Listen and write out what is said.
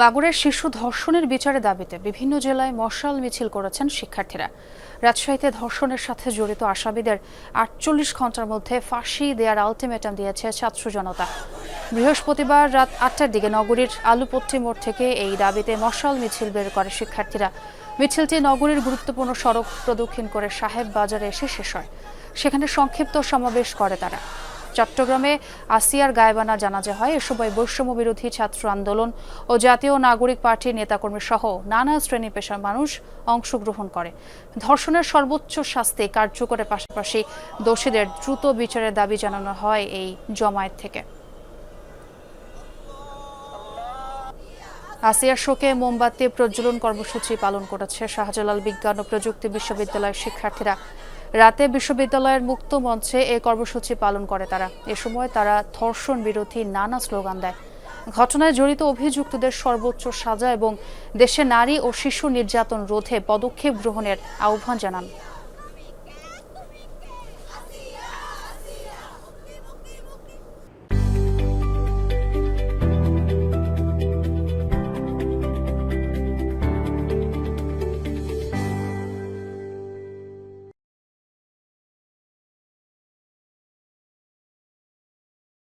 মাগুরের শিশু ধর্ষণের বিচারের দাবিতে বিভিন্ন জেলায় মশাল মিছিল করেছেন শিক্ষার্থীরা। রাজশাহীতে ধর্ষণের সাথে জড়িত আসামিদের আটচল্লিশ ঘণ্টার মধ্যে ফাঁসি দেওয়ার আলটিমেটাম দিয়েছে ছাত্র জনতা। বৃহস্পতিবার রাত আটটার দিকে নগরীর আলুপট্টি মোড় থেকে এই দাবিতে মশাল মিছিল বের করে শিক্ষার্থীরা। মিছিলটি নগরীর গুরুত্বপূর্ণ সড়ক প্রদক্ষিণ করে সাহেব বাজারে এসে শেষ হয়। সেখানে সংক্ষিপ্ত সমাবেশ করে তারা। চট্টগ্রামে আসিয়ার গায়বানা জানাজা হয়। এ সময় বৈষম্য বিরোধী ছাত্র আন্দোলন ও জাতীয় নাগরিক পার্টির নেতাকর্মী সহ নানা শ্রেণি পেশার মানুষ অংশগ্রহণ করে। ধর্ষণের সর্বোচ্চ শাস্তি কার্যকরের পাশাপাশি দোষীদের দ্রুত বিচারের দাবি জানানো হয় এই জমায়েত থেকে। আসিয়ার শোকে মোমবাতি প্রজ্বলন কর্মসূচি পালন করেছে শাহজালাল বিজ্ঞান ও প্রযুক্তি বিশ্ববিদ্যালয়ের শিক্ষার্থীরা। রাতে বিশ্ববিদ্যালয়ের মুক্ত মঞ্চে এই কর্মসূচি পালন করে তারা। এ সময় তারা ধর্ষণ বিরোধী নানা স্লোগান দেয়। ঘটনায় জড়িত অভিযুক্তদের সর্বোচ্চ সাজা এবং দেশে নারী ও শিশু নির্যাতন রোধে পদক্ষেপ গ্রহণের আহ্বান জানান।